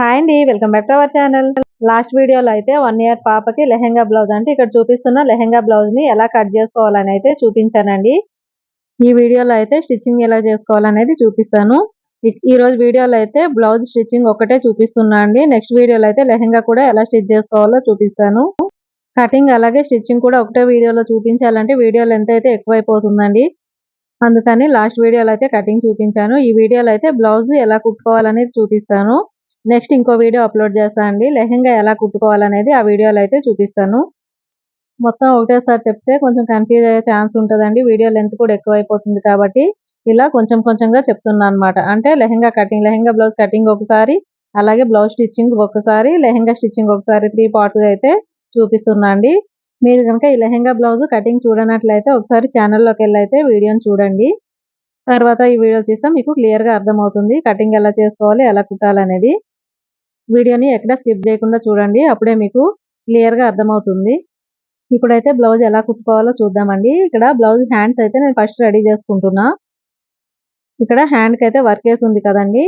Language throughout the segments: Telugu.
హాయ్ అండి welcome back to our channel. Last వీడియోలో అయితే వన్ ఇయర్ పాపకి లెహెంగా బ్లౌజ్ అంటే ఇక్కడ చూపిస్తున్న లెహెంగా బ్లౌజ్ని ఎలా కట్ చేసుకోవాలని అయితే చూపించానండి. ఈ వీడియోలో అయితే స్టిచ్చింగ్ ఎలా చేసుకోవాలనేది చూపిస్తాను. ఈ- ఈ రోజు వీడియోలో అయితే బ్లౌజ్ స్టిచ్చింగ్ ఒకటే చూపిస్తున్నా అండి. నెక్స్ట్ వీడియోలో అయితే లెహెంగా కూడా ఎలా స్టిచ్ చేసుకోవాలో చూపిస్తాను. కటింగ్ అలాగే స్టిచ్చింగ్ కూడా ఒకటే వీడియోలో చూపించాలంటే వీడియో లెంత్ అయితే ఎక్కువైపోతుందండి. అందుకని లాస్ట్ వీడియోలో అయితే కటింగ్ చూపించాను. ఈ వీడియోలో అయితే బ్లౌజ్ ఎలా కుట్టుకోవాలనేది చూపిస్తాను. నెక్స్ట్ ఇంకో వీడియో అప్లోడ్ చేస్తాను అండి. లెహెంగా ఎలా కుట్టుకోవాలనేది ఆ వీడియోలో అయితే చూపిస్తాను. మొత్తం ఒకటేసారి చెప్తే కొంచెం కన్ఫ్యూజ్ అయ్యే ఛాన్స్ ఉంటుందండి. వీడియో లెంత్ కూడా ఎక్కువైపోతుంది కాబట్టి ఇలా కొంచెం కొంచెంగా చెప్తున్నాను అనమాట అంటే lehenga cutting lehenga blouse cutting ఒకసారి అలాగే బ్లౌజ్ స్టిచ్చింగ్ ఒకసారి లెహెంగా స్టిచ్చింగ్ ఒకసారి త్రీ పార్ట్స్ అయితే చూపిస్తున్నా అండి. మీరు కనుక ఈ లెహెంగా బ్లౌజ్ కటింగ్ చూడనట్లయితే ఒకసారి ఛానల్లోకి వెళ్ళి అయితే వీడియోని చూడండి. తర్వాత ఈ వీడియో చూస్తే మీకు క్లియర్గా అర్థమవుతుంది. కటింగ్ ఎలా చేసుకోవాలి ఎలా కుట్టాలనేది. వీడియోని ఎక్కడ స్కిప్ చేయకుండా చూడండి. అప్పుడే మీకు క్లియర్గా అర్థమవుతుంది. ఇప్పుడైతే బ్లౌజ్ ఎలా కుట్టుకోవాలో చూద్దామండి. ఇక్కడ బ్లౌజ్ హ్యాండ్స్ అయితే నేను ఫస్ట్ రెడీ చేసుకుంటున్నా. ఇక్కడ హ్యాండ్కి అయితే వర్క్ వేసి ఉంది కదండి.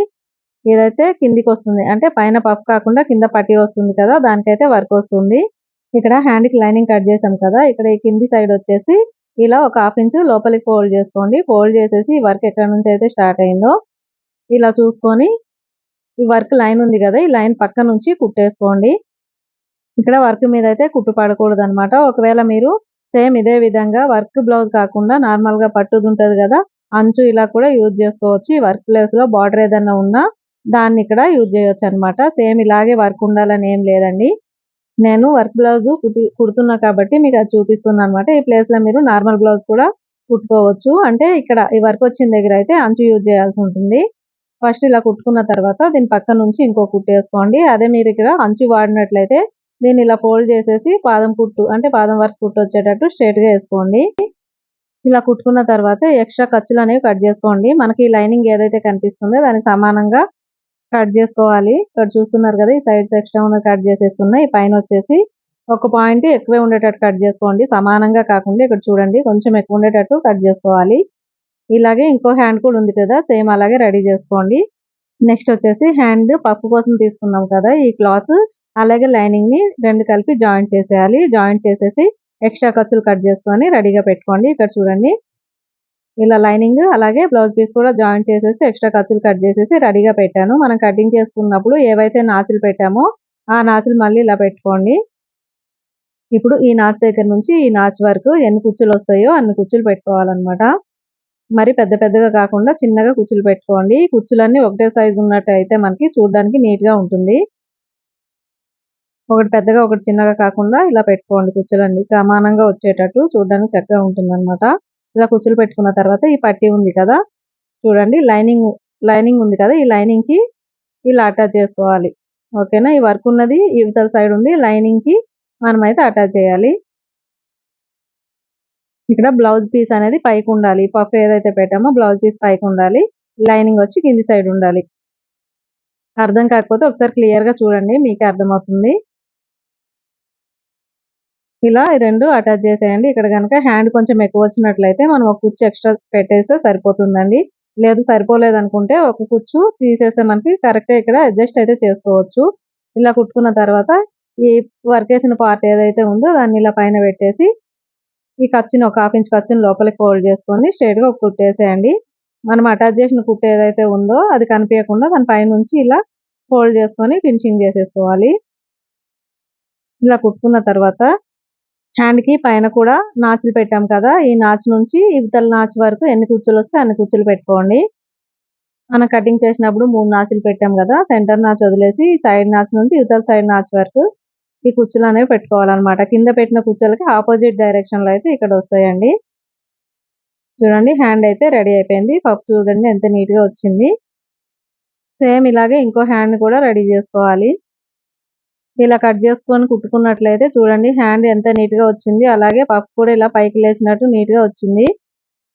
ఇదైతే కిందికి వస్తుంది. అంటే పైన పఫ్ కాకుండా కింద పట్టి వస్తుంది కదా దానికైతే వర్క్ వస్తుంది. ఇక్కడ హ్యాండ్కి లైనింగ్ కట్ చేసాం కదా ఇక్కడ ఈ కింది సైడ్ వచ్చేసి ఇలా ఒక హాఫ్ ఇంచు లోపలికి ఫోల్డ్ చేసుకోండి. ఫోల్డ్ చేసేసి వర్క్ ఎక్కడ నుంచి అయితే స్టార్ట్ అయిందో ఇలా చూసుకొని ఈ వర్క్ లైన్ ఉంది కదా ఈ లైన్ పక్క నుంచి కుట్టేసుకోండి. ఇక్కడ వర్క్ మీద అయితే కుట్టు పడకూడదు అనమాట ఒకవేళ మీరు సేమ్ ఇదే విధంగా వర్క్ బ్లౌజ్ కాకుండా నార్మల్గా పట్టుది ఉంటుంది కదా అంచు ఇలా కూడా యూజ్ చేసుకోవచ్చు. ఈ వర్క్ ప్లేస్లో బార్డర్ ఏదన్నా ఉన్నా దాన్ని ఇక్కడ యూజ్ చేయొచ్చు అనమాట సేమ్ ఇలాగే వర్క్ ఉండాలని ఏం లేదండి. నేను వర్క్ బ్లౌజ్ కుట్టి కుడుతున్నా కాబట్టి మీకు అది చూపిస్తున్నా అనమాట ఈ ప్లేస్లో మీరు నార్మల్ బ్లౌజ్ కూడా కుట్టుకోవచ్చు. అంటే ఇక్కడ ఈ వర్క్ వచ్చిన దగ్గర అయితే అంచు యూజ్ చేయాల్సి ఉంటుంది. ఫస్ట్ ఇలా కుట్టుకున్న తర్వాత దీని పక్క నుంచి ఇంకో కుట్టు వేసుకోండి. అదే మీరు ఇక్కడ అంచు వాడినట్లయితే దీన్ని ఇలా ఫోల్డ్ చేసేసి పాదం కుట్టు అంటే పాదం వరుస కుట్టు వచ్చేటట్టు స్ట్రైట్గా వేసుకోండి. ఇలా కుట్టుకున్న తర్వాత ఎక్స్ట్రా ఖర్చులు అనేవి కట్ చేసుకోండి. మనకి లైనింగ్ ఏదైతే కనిపిస్తుందో దానికి సమానంగా కట్ చేసుకోవాలి. ఇక్కడ చూస్తున్నారు కదా ఈ సైడ్స్ ఎక్స్ట్రా ఉన్నది కట్ చేసేస్తున్నాయి. పైన వచ్చేసి ఒక పాయింట్ ఎక్కువే ఉండేటట్టు కట్ చేసుకోండి. సమానంగా కాకుండా ఇక్కడ చూడండి కొంచెం ఎక్కువ ఉండేటట్టు కట్ చేసుకోవాలి. ఇలాగే ఇంకో హ్యాండ్ కూడా ఉంది కదా సేమ్ అలాగే రెడీ చేసుకోండి. నెక్స్ట్ వచ్చేసి హ్యాండ్ పప్పు కోసం తీసుకున్నాం కదా ఈ క్లాత్ అలాగే లైనింగ్ని రెండు కలిపి జాయింట్ చేసేయాలి. జాయింట్ చేసేసి ఎక్స్ట్రా ఖర్చులు కట్ చేసుకొని రెడీగా పెట్టుకోండి. ఇక్కడ చూడండి. ఇలా లైనింగ్ అలాగే బ్లౌజ్ పీస్ కూడా జాయింట్ చేసేసి ఎక్స్ట్రా ఖర్చులు కట్ చేసేసి రెడీగా పెట్టాను. మనం కటింగ్ చేసుకున్నప్పుడు ఏవైతే నాచులు పెట్టామో ఆ నాచులు మళ్ళీ ఇలా పెట్టుకోండి. ఇప్పుడు ఈ నాచు దగ్గర నుంచి ఈ నాచు వరకు ఎన్ని కుచ్చులు వస్తాయో అన్ని కుచ్చులు పెట్టుకోవాలన్నమాట. మరి పెద్ద పెద్దగా కాకుండా చిన్నగా కుచ్చులు పెట్టుకోండి. కుచ్చులన్నీ ఒకటే సైజు ఉన్నట్టు అయితే మనకి చూడడానికి నీట్గా ఉంటుంది. ఒకటి పెద్దగా ఒకటి చిన్నగా కాకుండా ఇలా పెట్టుకోండి కుచ్చులన్నీ. సమానంగా వచ్చేటట్టు చూడడానికి చక్కగా ఉంటుందన్నమాట. ఇలా కుచ్చులు పెట్టుకున్న తర్వాత ఈ పట్టీ ఉంది కదా? చూడండి లైనింగ్ లైనింగ్ ఉంది కదా? ఈ లైనింగ్కి ఇలా అటాచ్ చేసుకోవాలి. ఓకేనా? ఈ వర్క్ ఉన్నది ఇవతల సైడ్ ఉంది లైనింగ్కి మనం అయితే అటాచ్ చేయాలి. ఇక్కడ బ్లౌజ్ పీస్ అనేది పైకి ఉండాలి. పఫ్ ఏదైతే పెట్టామో బ్లౌజ్ పీస్ పైకి ఉండాలి. లైనింగ్ వచ్చి కింది సైడ్ ఉండాలి. అర్థం కాకపోతే ఒకసారి క్లియర్గా చూడండి మీకే అర్థమవుతుంది. ఇలా ఈ రెండు అటాచ్ చేసేయండి. ఇక్కడ కనుక హ్యాండ్ కొంచెం ఎక్కువ వచ్చినట్లయితే మనం ఒక కుచ్చు ఎక్స్ట్రా పెట్టేస్తే సరిపోతుందండి. లేదు సరిపోలేదు అనుకుంటే ఒక కుచ్చు తీసేస్తే మనకి కరెక్ట్ ఇక్కడ అడ్జస్ట్ అయితే చేసుకోవచ్చు. ఇలా కుట్టుకున్న తర్వాత ఈ వర్క్ వేసిన పార్ట్ ఏదైతే ఉందో దాన్ని ఇలా పైన పెట్టేసి ఈ ఖర్చుని ఒక హాఫ్ ఇంచ్ ఖర్చుని లోపలికి ఫోల్డ్ చేసుకొని స్ట్రైట్గా కుట్టేసేయండి. మనం అటాచ్ చేసిన కుట్టు ఏదైతే ఉందో అది కనిపించకుండా దాని పైనుంచి ఇలా ఫోల్డ్ చేసుకొని ఫినిషింగ్ చేసేసుకోవాలి. ఇలా కుట్టుకున్న తర్వాత హ్యాండ్కి పైన కూడా నాచులు పెట్టాం కదా ఈ నాచు నుంచి ఇవతల నాచు వరకు ఎన్ని కుచ్చులు వస్తే అన్ని కుచ్చులు పెట్టుకోండి. మనం కటింగ్ చేసినప్పుడు మూడు నాచులు పెట్టాం కదా సెంటర్ నాచు వదిలేసి సైడ్ నాచు నుంచి ఇవతల సైడ్ నాచు వరకు ఈ కుచ్చులు అనేవి పెట్టుకోవాలన్నమాట. కింద పెట్టిన కుచ్చులకి ఆపోజిట్ డైరెక్షన్లో అయితే ఇక్కడ వస్తాయండి. చూడండి హ్యాండ్ అయితే రెడీ అయిపోయింది. పప్పు చూడండి ఎంత నీట్గా వచ్చింది. సేమ్ ఇలాగే ఇంకో హ్యాండ్ కూడా రెడీ చేసుకోవాలి. ఇలా కట్ చేసుకొని కుట్టుకున్నట్లయితే చూడండి హ్యాండ్ ఎంత నీట్గా వచ్చింది. అలాగే పఫ్ కూడా ఇలా పైకి లేచినట్టు నీట్గా వచ్చింది.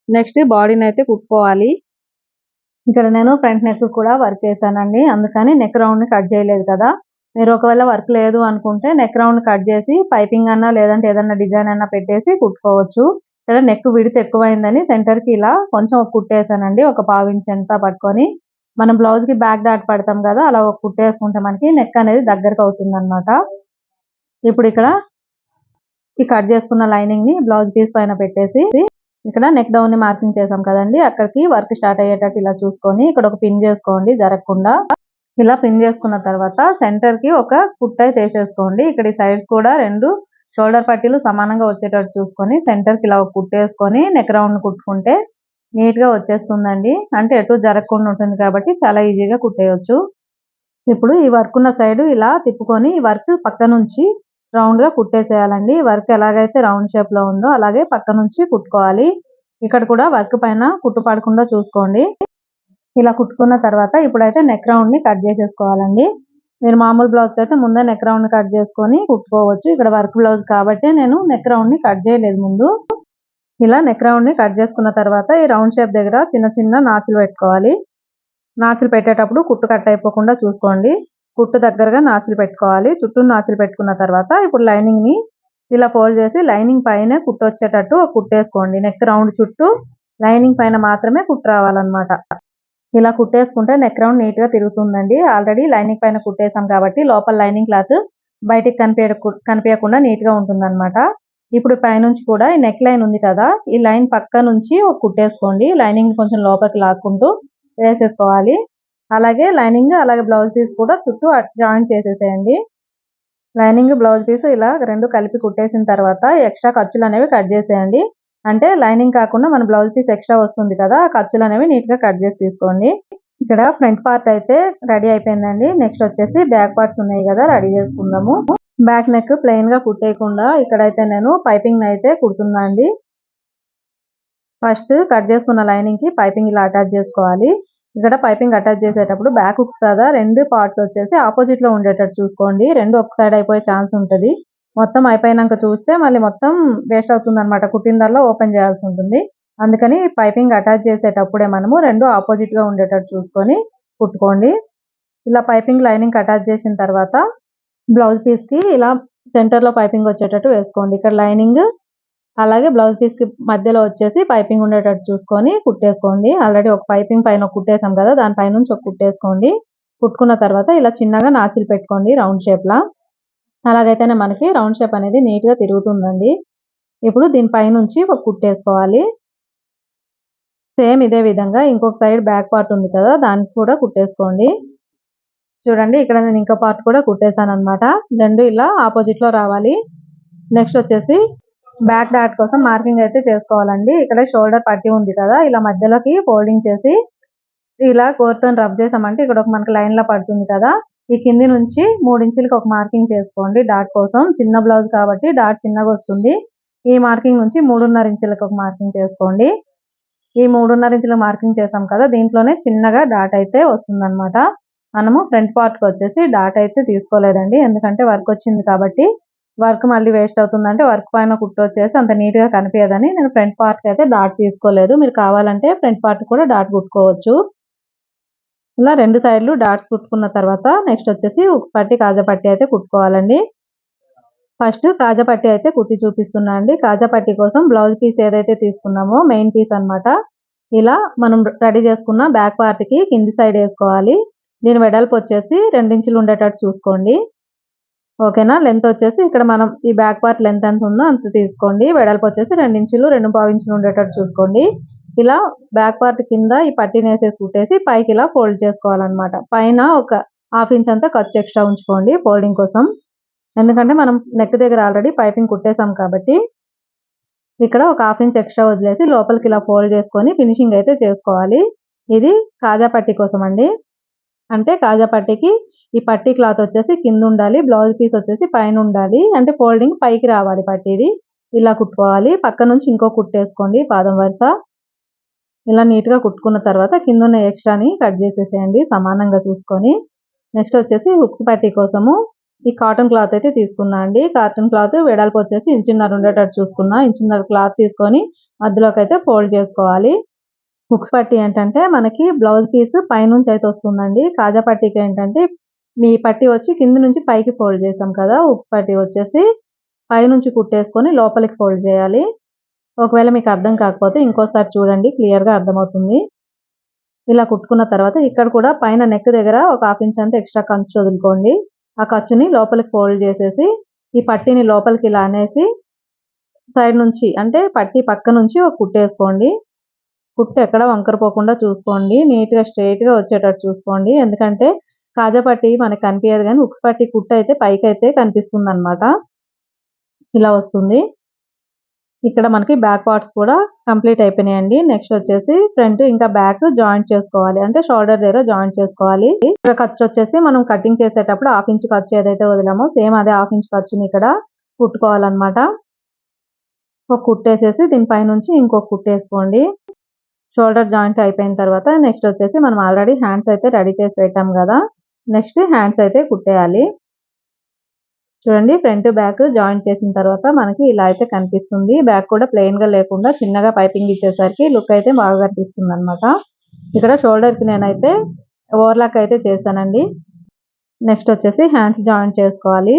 నెక్స్ట్ బాడీని అయితే కుట్టుకోవాలి. ఇక్కడ నేను ఫ్రంట్ నెక్ కూడా వర్క్ చేశానండి. అందుకని నెక్ రౌండ్ని కట్ చేయలేదు కదా. మీరు ఒకవేళ వర్క్ లేదు అనుకుంటే నెక్ రౌండ్ కట్ చేసి పైపింగ్ అన్నా లేదంటే ఏదన్నా డిజైన్ అన్నా పెట్టేసి కుట్టుకోవచ్చు. ఇక్కడ నెక్ విడత ఎక్కువైందని సెంటర్కి ఇలా కొంచెం కుట్టేసానండి. ఒక పావు ఇంచ్ ఎంత పట్టుకొని. మనం బ్లౌజ్కి బ్యాక్ దాటి పడతాం కదా అలా ఒక మనకి నెక్ అనేది దగ్గరకు అవుతుంది అనమాట ఇప్పుడు ఇక్కడ ఈ కట్ చేసుకున్న లైనింగ్ని బ్లౌజ్ పీస్ పైన పెట్టేసి ఇక్కడ నెక్ డౌన్ని మార్కింగ్ చేసాం కదండి. అక్కడికి వర్క్ స్టార్ట్ అయ్యేటట్టు ఇలా చూసుకొని ఇక్కడ ఒక పిన్ చేసుకోండి జరగకుండా. ఇలా పిన్ చేసుకున్న తర్వాత సెంటర్కి ఒక కుట్ట అయితే వేసేసుకోండి. ఇక్కడ సైడ్స్ కూడా రెండు షోల్డర్ పట్టీలు సమానంగా వచ్చేటట్టు చూసుకొని సెంటర్కి ఇలా ఒక కుట్టేసుకొని నెక్ రౌండ్ కుట్టుకుంటే నీట్గా వచ్చేస్తుందండి. అంటే ఎటు జరగకుండా ఉంటుంది కాబట్టి చాలా ఈజీగా కుట్టేయచ్చు. ఇప్పుడు ఈ వర్క్ ఉన్న సైడ్ ఇలా తిప్పుకొని ఈ వర్క్ పక్క నుంచి రౌండ్గా కుట్టేసేయాలండి. వర్క్ ఎలాగైతే రౌండ్ షేప్లో ఉందో అలాగే పక్క నుంచి కుట్టుకోవాలి. ఇక్కడ కూడా వర్క్ పైన కుట్టు పడకుండా చూసుకోండి. ఇలా కుట్టుకున్న తర్వాత ఇప్పుడైతే నెక్ రౌండ్ని కట్ చేసేసుకోవాలండి. మీరు మామూలు బ్లౌజ్కి అయితే ముందే నెక్ రౌండ్ కట్ చేసుకొని కుట్టుకోవచ్చు. ఇక్కడ వర్క్ బ్లౌజ్ కాబట్టి నేను నెక్ రౌండ్ని కట్ చేయలేదు ముందు. ఇలా నెక్ రౌండ్ని కట్ చేసుకున్న తర్వాత ఈ రౌండ్ షేప్ దగ్గర చిన్న చిన్న నాచులు పెట్టుకోవాలి. నాచులు పెట్టేటప్పుడు కుట్టు కట్ అయిపోకుండా చూసుకోండి. కుట్టు దగ్గరగా నాచులు పెట్టుకోవాలి. చుట్టూ నాచులు పెట్టుకున్న తర్వాత ఇప్పుడు లైనింగ్ని ఇలా ఫోల్డ్ చేసి లైనింగ్ పైన కుట్టు వచ్చేటట్టు కుట్టేసుకోండి. నెక్ రౌండ్ చుట్టూ లైనింగ్ పైన మాత్రమే కుట్టు రావాలన్నమాట. ఇలా కుట్టేసుకుంటే నెక్ రౌండ్ నీట్గా తిరుగుతుందండి. ఆల్రెడీ లైనింగ్ పైన కుట్టేసాం కాబట్టి లోపల లైనింగ్ క్లాత్ బయటికి కనిపించ కనిపించకుండా నీట్గా ఇప్పుడు పైనుంచి కూడా ఈ నెక్ లైన్ ఉంది కదా ఈ లైన్ పక్క నుంచి ఒక కుట్టేసుకోండి లైనింగ్ కొంచెం లోపలికి లాక్కుంటూ వేసేసుకోవాలి. అలాగే లైనింగ్ అలాగే బ్లౌజ్ పీస్ కూడా చుట్టూ జాయిన్ చేసేసేయండి. లైనింగ్ బ్లౌజ్ పీస్ ఇలా రెండు కలిపి కుట్టేసిన తర్వాత ఎక్స్ట్రా ఖర్చులు అనేవి కట్ చేసేయండి. అంటే లైనింగ్ కాకుండా మన బ్లౌజ్ పీస్ ఎక్స్ట్రా వస్తుంది కదా ఆ ఖర్చులు అనేవి నీట్గా కట్ చేసి తీసుకోండి. ఇక్కడ ఫ్రంట్ పార్ట్ అయితే రెడీ అయిపోయిందండి. నెక్స్ట్ వచ్చేసి బ్యాక్ పార్ట్స్ ఉన్నాయి కదా రెడీ చేసుకుందాము. బ్యాక్ నెక్ ప్లెయిన్గా కుట్టేయకుండా ఇక్కడైతే నేను పైపింగ్ అయితే కుడుతున్నా అండి. ఫస్ట్ కట్ చేసుకున్న లైనింగ్కి పైపింగ్ ఇలా అటాచ్ చేసుకోవాలి. ఇక్కడ పైపింగ్ అటాచ్ చేసేటప్పుడు బ్యాక్ హుక్స్ కదా రెండు పార్ట్స్ వచ్చేసి ఆపోజిట్లో ఉండేటట్టు చూసుకోండి. రెండు ఒక సైడ్ అయిపోయే ఛాన్స్ ఉంటుంది. మొత్తం అయిపోయినాక చూస్తే మళ్ళీ మొత్తం వేస్ట్ అవుతుంది అనమాట కుట్టిందల్లా ఓపెన్ చేయాల్సి ఉంటుంది. అందుకని పైపింగ్ అటాచ్ చేసేటప్పుడే మనము రెండు ఆపోజిట్గా ఉండేటట్టు చూసుకొని కుట్టుకోండి. ఇలా పైపింగ్ లైనింగ్ అటాచ్ చేసిన తర్వాత బ్లౌజ్ పీస్కి ఇలా సెంటర్లో పైపింగ్ వచ్చేటట్టు వేసుకోండి. ఇక్కడ లైనింగ్ అలాగే బ్లౌజ్ పీస్కి మధ్యలో వచ్చేసి పైపింగ్ ఉండేటట్టు చూసుకొని కుట్టేసుకోండి. ఆల్రెడీ ఒక పైపింగ్ పైన కుట్టేసాం కదా దాని పైనుంచి ఒక కుట్టేసుకోండి. కుట్టుకున్న తర్వాత ఇలా చిన్నగా నాచులు పెట్టుకోండి రౌండ్ షేప్లా అలాగైతేనే మనకి రౌండ్ షేప్ అనేది నీట్గా తిరుగుతుందండి. ఇప్పుడు దీని పైనుంచి ఒక కుట్టేసుకోవాలి సేమ్ ఇదే విధంగా ఇంకొక సైడ్ బ్యాక్ పార్ట్ ఉంది కదా దానికి కూడా కుట్టేసుకోండి. చూడండి ఇక్కడ నేను ఇంకో పార్ట్ కూడా కుట్టేశాను అనమాట రెండు ఇలా ఆపోజిట్లో రావాలి. నెక్స్ట్ వచ్చేసి బ్యాక్ డాట్ కోసం మార్కింగ్ అయితే చేసుకోవాలండి. ఇక్కడ షోల్డర్ పట్టి ఉంది కదా ఇలా మధ్యలోకి ఫోల్డింగ్ చేసి ఇలా కోర్తో రబ్ చేసామంటే ఇక్కడ ఒక మనకి లైన్ లా పడుతుంది కదా. ఈ కింది నుంచి మూడించులకి ఒక మార్కింగ్ చేసుకోండి. డాట్ కోసం చిన్న బ్లౌజ్ కాబట్టి డాట్ చిన్నగా వస్తుంది. ఈ మార్కింగ్ నుంచి మూడున్నర ఇంచులకు ఒక మార్కింగ్ చేసుకోండి. ఈ మూడున్నర ఇంచుల మార్కింగ్ చేసాం కదా దీంట్లోనే చిన్నగా డాట్ అయితే వస్తుంది మనము ఫ్రంట్ పార్ట్కి వచ్చేసి డాట్ అయితే తీసుకోలేదండి ఎందుకంటే వర్క్ వచ్చింది కాబట్టి. వర్క్ మళ్ళీ వేస్ట్ అవుతుందంటే వర్క్ పైన కుట్టు వచ్చేసి అంత నీట్గా కనిపించదని నేను ఫ్రంట్ పార్ట్కి అయితే డాట్ తీసుకోలేదు. మీరు కావాలంటే ఫ్రంట్ పార్ట్ కూడా డాట్ కుట్టుకోవచ్చు. ఇలా రెండు సైడ్లు డాట్స్ కుట్టుకున్న తర్వాత నెక్స్ట్ వచ్చేసి ఉక్స్ పట్టి కాజా పట్టి అయితే కుట్టుకోవాలండి. ఫస్ట్ కాజా పట్టి అయితే కుట్టి చూపిస్తున్నా అండి. కాజా పట్టి కోసం బ్లౌజ్ పీస్ ఏదైతే తీసుకున్నామో మెయిన్ పీస్ అన్నమాట. ఇలా మనం రెడీ చేసుకున్న బ్యాక్ పార్ట్కి కింది సైడ్ వేసుకోవాలి. దీని వెడల్పు వచ్చేసి రెండించులు ఉండేటట్టు చూసుకోండి. ఓకేనా? లెంత్ వచ్చేసి ఇక్కడ మనం ఈ బ్యాక్ పార్ట్ లెంత్ ఎంత ఉందో అంత తీసుకోండి. వెడల్పు వచ్చేసి రెండించులు రెండు పావు ఇంచులు ఉండేటట్టు చూసుకోండి. ఇలా బ్యాక్ పార్ట్ కింద ఈ పట్టీని వేసేసి కుట్టేసి పైకి ఇలా ఫోల్డ్ చేసుకోవాలన్నమాట. పైన ఒక హాఫ్ ఇంచ్ అంతా ఖర్చు ఎక్స్ట్రా ఉంచుకోండి ఫోల్డింగ్ కోసం. ఎందుకంటే మనం నెక్ దగ్గర ఆల్రెడీ పైపింగ్ కుట్టేసాం కాబట్టి ఇక్కడ ఒక హాఫ్ ఇంచ్ ఎక్స్ట్రా వదిలేసి లోపలికి ఇలా ఫోల్డ్ చేసుకొని ఫినిషింగ్ అయితే చేసుకోవాలి. ఇది కాజా పట్టీ కోసం అండి. అంటే కాజా పట్టీకి ఈ పట్టీ క్లాత్ వచ్చేసి కింద ఉండాలి బ్లౌజ్ పీస్ వచ్చేసి పైన ఉండాలి. అంటే ఫోల్డింగ్ పైకి రావాలి పట్టీది. ఇలా కుట్టుకోవాలి. పక్క నుంచి ఇంకో కుట్టేసుకోండి పాదం వరుస. ఇలా నీట్గా కుట్టుకున్న తర్వాత కింద ఉన్న ఎక్స్ట్రాని కట్ చేసేసేయండి సమానంగా చూసుకొని. నెక్స్ట్ వచ్చేసి హుక్స్ పట్టి కోసము ఈ కాటన్ క్లాత్ అయితే తీసుకున్నా అండి. కాటన్ క్లాత్ వెడల్పు వచ్చేసి ఇంచున్నర ఉండేటట్టు చూసుకున్నా. ఇంచున్నర క్లాత్ తీసుకొని మధ్యలోకి అయితే ఫోల్డ్ చేసుకోవాలి. హుక్స్ పట్టీ ఏంటంటే మనకి బ్లౌజ్ పీస్ పైనుంచి అయితే వస్తుందండి. కాజా పట్టీకి ఏంటంటే మీ పట్టీ వచ్చి కింద నుంచి పైకి ఫోల్డ్ చేసాం కదా. హుక్స్ పట్టీ వచ్చేసి పైనుంచి కుట్టేసుకొని లోపలికి ఫోల్డ్ చేయాలి. ఒకవేళ మీకు అర్థం కాకపోతే ఇంకోసారి చూడండి క్లియర్గా అర్థమవుతుంది. ఇలా కుట్టుకున్న తర్వాత ఇక్కడ కూడా పైన నెక్ దగ్గర ఒక హాఫ్ ఇంచ్ అంతా ఎక్స్ట్రా ఖర్చు వదులుకోండి. ఆ ఖర్చుని లోపలికి ఫోల్డ్ చేసేసి ఈ పట్టీని లోపలికి ఇలా అనేసి సైడ్ నుంచి అంటే పట్టీ పక్క నుంచి ఒక కుట్టేసుకోండి కుట్టు ఎక్కడ వంకరపోకుండా చూసుకోండి. నీట్గా స్ట్రైట్గా వచ్చేటట్టు చూసుకోండి. ఎందుకంటే కాజా పట్టి మనకి కనిపించదు కానీ ఉక్స్ పట్టి కుట్టు అయితే పైకి అయితే కనిపిస్తుంది అనమాట ఇలా వస్తుంది. ఇక్కడ మనకి బ్యాక్ పార్ట్స్ కూడా కంప్లీట్ అయిపోయినాయండి. నెక్స్ట్ వచ్చేసి ఫ్రంట్ ఇంకా బ్యాక్ జాయింట్ చేసుకోవాలి. అంటే షోల్డర్ దగ్గర జాయింట్ చేసుకోవాలి. ఇక్కడ ఖర్చు వచ్చేసి మనం కటింగ్ చేసేటప్పుడు హాఫ్ ఇంచ్ ఖర్చు ఏదైతే వదిలామో సేమ్ అదే హాఫ్ ఇంచ్ ఖర్చుని ఇక్కడ కుట్టుకోవాలన్నమాట. ఒక కుట్టేసేసి దీనిపై నుంచి ఇంకొక కుట్టేసుకోండి షోల్డర్ జాయింట్ అయిపోయిన తర్వాత నెక్స్ట్ వచ్చేసి మనం ఆల్రెడీ హ్యాండ్స్ అయితే రెడీ చేసి పెట్టాం కదా. నెక్స్ట్ హ్యాండ్స్ అయితే కుట్టేయాలి. చూడండి ఫ్రంట్ బ్యాక్ జాయిన్ చేసిన తర్వాత మనకి ఇలా అయితే కనిపిస్తుంది. బ్యాక్ కూడా ప్లెయిన్గా లేకుండా చిన్నగా పైపింగ్ ఇచ్చేసరికి లుక్ అయితే బాగా కనిపిస్తుంది అనమాట ఇక్కడ షోల్డర్కి నేనైతే ఓవర్లాక్ అయితే చేశానండి. నెక్స్ట్ వచ్చేసి హ్యాండ్స్ జాయిన్ చేసుకోవాలి.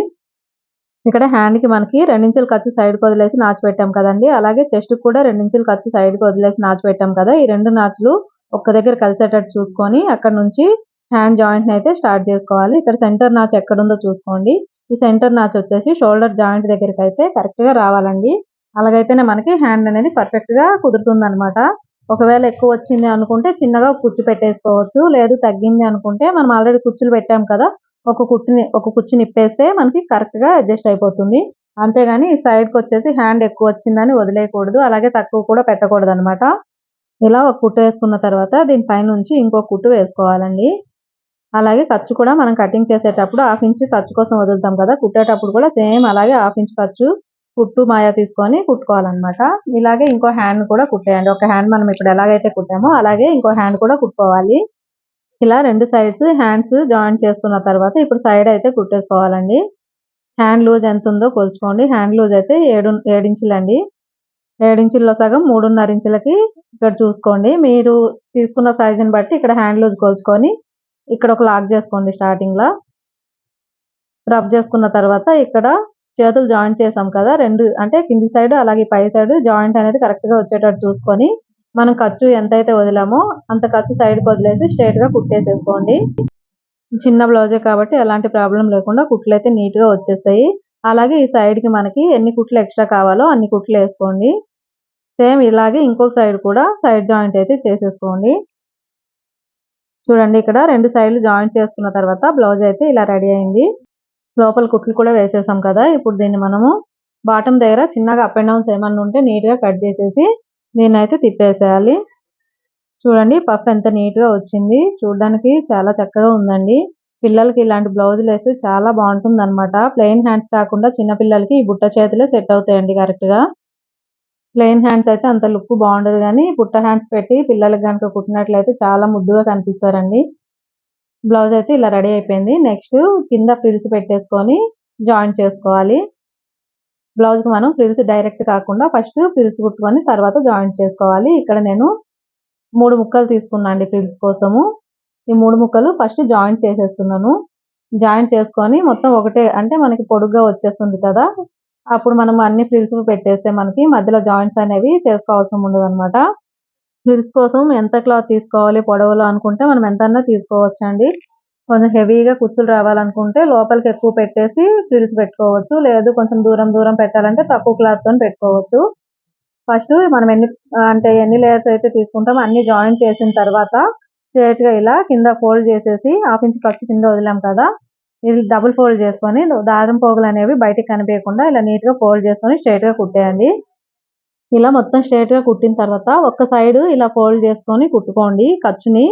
ఇక్కడ హ్యాండ్కి మనకి రెండించులు ఖర్చు సైడ్కి వదిలేసి నాచు పెట్టాం కదండి. అలాగే చెస్ట్ కూడా రెండించులు ఖర్చు సైడ్కి వదిలేసి నాచు పెట్టాం కదా. ఈ రెండు నాచులు ఒక్క దగ్గర కలిసేటట్టు చూసుకొని అక్కడ నుంచి హ్యాండ్ జాయింట్ అయితే స్టార్ట్ చేసుకోవాలి. ఇక్కడ సెంటర్ నాచ్ ఎక్కడ ఉందో చూసుకోండి. ఈ సెంటర్ నాచ్ వచ్చేసి షోల్డర్ జాయింట్ దగ్గరికి అయితే కరెక్ట్గా రావాలండి. అలాగైతేనే మనకి హ్యాండ్ అనేది పర్ఫెక్ట్గా కుదురుతుంది అనమాట ఒకవేళ ఎక్కువ వచ్చింది అనుకుంటే చిన్నగా కుచ్చు పెట్టేసుకోవచ్చు. లేదు తగ్గింది అనుకుంటే మనం ఆల్రెడీ కుచ్చులు పెట్టాం కదా ఒక కుట్టుని ఒక కుచ్చుని నిప్పేస్తే మనకి కరెక్ట్గా అడ్జస్ట్ అయిపోతుంది. అంతేగాని ఈ సైడ్కి వచ్చేసి హ్యాండ్ ఎక్కువ వచ్చిందని వదిలేయకూడదు. అలాగే తక్కువ కూడా పెట్టకూడదు అనమాట ఇలా ఒక కుట్టు వేసుకున్న తర్వాత దీనిపైనుంచి ఇంకో కుట్టు వేసుకోవాలండి. అలాగే ఖర్చు కూడా మనం కటింగ్ చేసేటప్పుడు హాఫ్ ఇంచ్ ఖర్చు కోసం వదులుతాం కదా. కుట్టేటప్పుడు కూడా సేమ్ అలాగే హాఫ్ ఇంచ్ ఖర్చు కుట్టు మాయా తీసుకొని కుట్టుకోవాలన్నమాట. ఇలాగే ఇంకో హ్యాండ్ కూడా కుట్టేయండి. ఒక హ్యాండ్ మనం ఇప్పుడు ఎలాగైతే కుట్టామో అలాగే ఇంకో హ్యాండ్ కూడా కుట్టుకోవాలి. ఇలా రెండు సైడ్స్ హ్యాండ్స్ జాయిన్ చేసుకున్న తర్వాత ఇప్పుడు సైడ్ అయితే కుట్టేసుకోవాలండి. హ్యాండ్ లూజ్ ఎంత ఉందో కొలుచుకోండి. హ్యాండ్ లూజ్ అయితే ఏడు ఏడించులండి ఏడించుల్లో సగం మూడున్నర ఇంచులకి ఇక్కడ చూసుకోండి. మీరు తీసుకున్న సైజుని బట్టి ఇక్కడ హ్యాండ్ లూజ్ కొలుచుకొని ఇక్కడ ఒక లాక్ చేసుకోండి స్టార్టింగ్లో. రబ్ చేసుకున్న తర్వాత ఇక్కడ చేతులు జాయింట్ చేసాం కదా రెండు అంటే కింది సైడ్ అలాగే పై సైడ్ జాయింట్ అనేది కరెక్ట్గా వచ్చేటట్టు చూసుకొని మనం ఖర్చు ఎంత అయితే వదిలామో అంత ఖర్చు సైడ్కి వదిలేసి స్ట్రైట్గా కుట్టేసేసుకోండి. చిన్న బ్లౌజే కాబట్టి ఎలాంటి ప్రాబ్లం లేకుండా కుట్లు అయితే నీట్గా అలాగే ఈ సైడ్కి మనకి ఎన్ని కుట్లు ఎక్స్ట్రా కావాలో అన్ని కుట్లు వేసుకోండి. సేమ్ ఇలాగే ఇంకొక సైడ్ కూడా సైడ్ జాయింట్ అయితే చేసేసుకోండి. చూడండి ఇక్కడ రెండు సైడ్లు జాయింట్ చేసుకున్న తర్వాత బ్లౌజ్ అయితే ఇలా రెడీ అయింది. లోపల కుట్లు కూడా వేసేసాం కదా. ఇప్పుడు దీన్ని మనము బాటమ్ దగ్గర చిన్నగా అప్ అండ్ డౌన్స్ ఏమన్నా ఉంటే నీట్గా కట్ చేసేసి దీన్ని అయితే తిప్పేసేయాలి. చూడండి పఫ్ ఎంత నీట్గా వచ్చింది. చూడడానికి చాలా చక్కగా ఉందండి. పిల్లలకి ఇలాంటి బ్లౌజులు వేస్తే చాలా బాగుంటుంది అనమాట ప్లెయిన్ హ్యాండ్స్ కాకుండా చిన్న పిల్లలకి ఈ బుట్ట చేతులే సెట్ అవుతాయండి కరెక్ట్గా ప్లెయిన్ హ్యాండ్స్ అయితే అంత లుక్ బాగుండదు కానీ పుట్ట హ్యాండ్స్ పెట్టి పిల్లలకి కనుక కుట్టినట్లయితే చాలా ముద్దుగా కనిపిస్తారండి. బ్లౌజ్ అయితే ఇలా రెడీ అయిపోయింది. నెక్స్ట్ కింద ఫ్రిల్స్ పెట్టేసుకొని జాయిన్ చేసుకోవాలి. బ్లౌజ్కి మనం ఫ్రిల్స్ డైరెక్ట్ కాకుండా ఫస్ట్ ఫ్రిల్స్ కుట్టుకొని తర్వాత జాయిన్ చేసుకోవాలి. ఇక్కడ నేను మూడు ముక్కలు తీసుకున్నాను అండి ఫ్రిల్స్ కోసము. ఈ మూడు ముక్కలు ఫస్ట్ జాయింట్ చేసేస్తున్నాను. జాయింట్ చేసుకొని మొత్తం ఒకటే అంటే మనకి పొడుగ్గా వచ్చేస్తుంది కదా. అప్పుడు మనం అన్ని ఫ్రిల్స్ పెట్టేస్తే మనకి మధ్యలో జాయింట్స్ అనేవి చేసుకోవాల్సిన ఉండదు అనమాట ఫ్రిల్స్ కోసం ఎంత క్లాత్ తీసుకోవాలి పొడవులో అనుకుంటే మనం ఎంత తీసుకోవచ్చు అండి కొంచెం హెవీగా కుచ్చులు రావాలనుకుంటే లోపలికి ఎక్కువ పెట్టేసి ఫ్రిల్స్ పెట్టుకోవచ్చు. లేదు కొంచెం దూరం దూరం పెట్టాలంటే తక్కువ క్లాత్తో పెట్టుకోవచ్చు. ఫస్ట్ మనం ఎన్ని అంటే ఎన్ని లేయర్స్ అయితే తీసుకుంటామో అన్ని జాయిన్ చేసిన తర్వాత స్ట్రేట్గా ఇలా కింద ఫోల్డ్ చేసేసి హాఫ్ ఇంచ్ ఖర్చు కింద వదిలాం కదా. ఇది డబుల్ ఫోల్డ్ చేసుకొని దారం పోగులు అనేవి బయటకు కనిపించకుండా ఇలా నీట్గా ఫోల్డ్ చేసుకొని స్ట్రైట్గా కుట్టేయండి. ఇలా మొత్తం స్ట్రైట్గా కుట్టిన తర్వాత ఒక సైడ్ ఇలా ఫోల్డ్ చేసుకొని కుట్టుకోండి ఖర్చుని.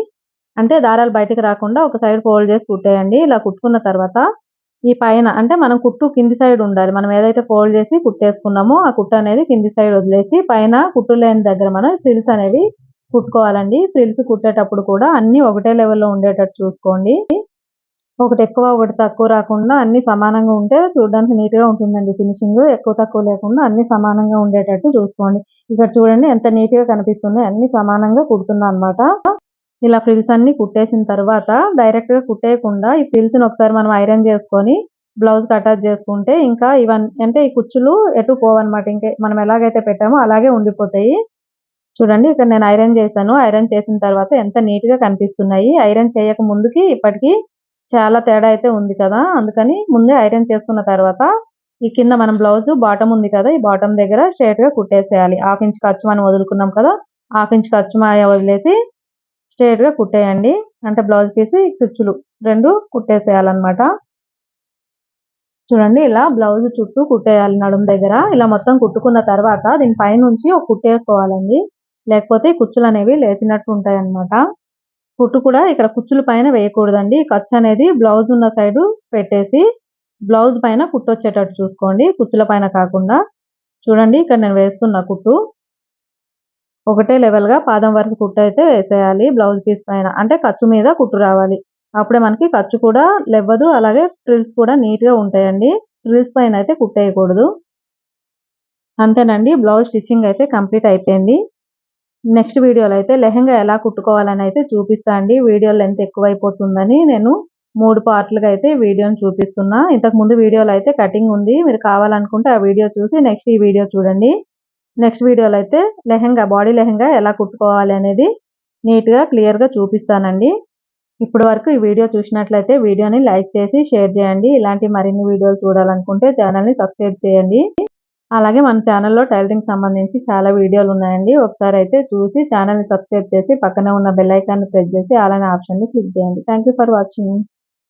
అంటే దారాలు బయటకు రాకుండా ఒక సైడ్ ఫోల్డ్ చేసి కుట్టేయండి. ఇలా కుట్టుకున్న తర్వాత ఈ పైన అంటే మనం కుట్టు కింది సైడ్ ఉండాలి. మనం ఏదైతే ఫోల్డ్ చేసి కుట్టేసుకున్నామో ఆ కుట్టు అనేది కింది సైడ్ వదిలేసి పైన కుట్టు లేని దగ్గర మనం ఫ్రిల్స్ అనేవి కుట్టుకోవాలండి. ఫ్రిల్స్ కుట్టేటప్పుడు కూడా అన్ని ఒకటే లెవెల్లో ఉండేటట్టు చూసుకోండి. ఒకటి ఎక్కువ ఒకటి తక్కువ రాకుండా అన్ని సమానంగా ఉంటే చూడడానికి నీట్గా ఉంటుందండి ఫినిషింగ్ ఎక్కువ తక్కువ లేకుండా అన్ని సమానంగా ఉండేటట్టు చూసుకోండి. ఇక్కడ చూడండి ఎంత నీట్గా కనిపిస్తుంది. అన్ని సమానంగా కుడుతున్నా అనమాట ఇలా ఫ్రిల్స్ అన్ని కుట్టేసిన తర్వాత డైరెక్ట్గా కుట్టేయకుండా ఈ ఫ్రిల్స్ని ఒకసారి మనం ఐరన్ చేసుకొని బ్లౌజ్ అటాచ్ చేసుకుంటే ఇంకా ఇవన్నీ అంటే ఈ కుచ్చులు ఎటు పోవన్నమాట. ఇంకా మనం ఎలాగైతే పెట్టామో అలాగే ఉండిపోతాయి. చూడండి ఇక్కడ నేను ఐరన్ చేశాను. ఐరన్ చేసిన తర్వాత ఎంత నీట్గా కనిపిస్తున్నాయి. ఐరన్ చేయక ముందుకి ఇప్పటికి చాలా తేడా అయితే ఉంది కదా. అందుకని ముందే ఐరన్ చేసుకున్న తర్వాత ఈ కింద మనం బ్లౌజ్ బాటమ్ ఉంది కదా ఈ బాటమ్ దగ్గర స్ట్రైట్గా కుట్టేసేయాలి. హాఫ్ ఇంచ్ ఖర్చు మనం వదులుకున్నాం కదా హాఫ్ ఇంచ్ ఖర్చు మాయ వదిలేసి స్ట్రైట్గా కుట్టేయండి. అంటే బ్లౌజ్ పీస్ కుచ్చులు రెండు కుట్టేసేయాలన్నమాట. చూడండి ఇలా బ్లౌజ్ చుట్టూ కుట్టేయాలి నడుము దగ్గర. ఇలా మొత్తం కుట్టుకున్న తర్వాత దీని పైనుంచి ఒక కుట్టేసుకోవాలండి. లేకపోతే కుచ్చులు అనేవి లేచినట్టు ఉంటాయి అన్నమాట కుట్టు కూడా ఇక్కడ కుచ్చుల పైన వేయకూడదండి. ఖర్చు అనేది బ్లౌజ్ ఉన్న సైడ్ పెట్టేసి బ్లౌజ్ పైన కుట్టు వచ్చేటట్టు చూసుకోండి. కుచ్చుల పైన కాకుండా. చూడండి ఇక్కడ నేను వేస్తున్న కుట్టు. ఒకటే లెవెల్గా పాదం వరుస కుట్టు అయితే వేసేయాలి. బ్లౌజ్ పీస్ పైన. అంటే ఖర్చు మీద కుట్టు రావాలి. అప్పుడే మనకి ఖర్చు కూడా లెవ్వదు అలాగే ట్రిల్స్ కూడా నీట్గా ఉంటాయండి. ట్రిల్స్ పైన అయితే కుట్టేయకూడదు. అంతేనండి బ్లౌజ్ స్టిచ్చింగ్ అయితే కంప్లీట్ అయిపోయింది. నెక్స్ట్ వీడియోలో అయితే లెహంగా ఎలా కుట్టుకోవాలని అయితే చూపిస్తా అండి. వీడియో లెంత్ ఎక్కువైపోతుందని నేను మూడు పార్ట్లుగా అయితే వీడియోని చూపిస్తున్నా. ఇంతకు ముందు వీడియోలో అయితే కటింగ్ ఉంది. మీరు కావాలనుకుంటే ఆ వీడియో చూసి నెక్స్ట్ ఈ వీడియో చూడండి. నెక్స్ట్ వీడియోలో అయితే లెహంగా బాడీ లెహంగా ఎలా కుట్టుకోవాలి అనేది నీట్గా క్లియర్గా చూపిస్తానండి. ఇప్పటి వరకు ఈ వీడియో చూసినట్లయితే వీడియోని లైక్ చేసి షేర్ చేయండి. ఇలాంటి మరిన్ని వీడియోలు చూడాలనుకుంటే ఛానల్ని సబ్స్క్రైబ్ చేయండి. అలాగే మన ఛానల్లో టైలరింగ్ సంబంధించి చాలా వీడియోలు ఉన్నాయండి. ఒకసారి అయితే చూసి ఛానల్ని సబ్స్క్రైబ్ చేసి పక్కనే ఉన్న బెల్ ఐకాన్ని ప్రెస్ చేసి అలానే ఆప్షన్ని క్లిక్ చేయండి. Thank for watching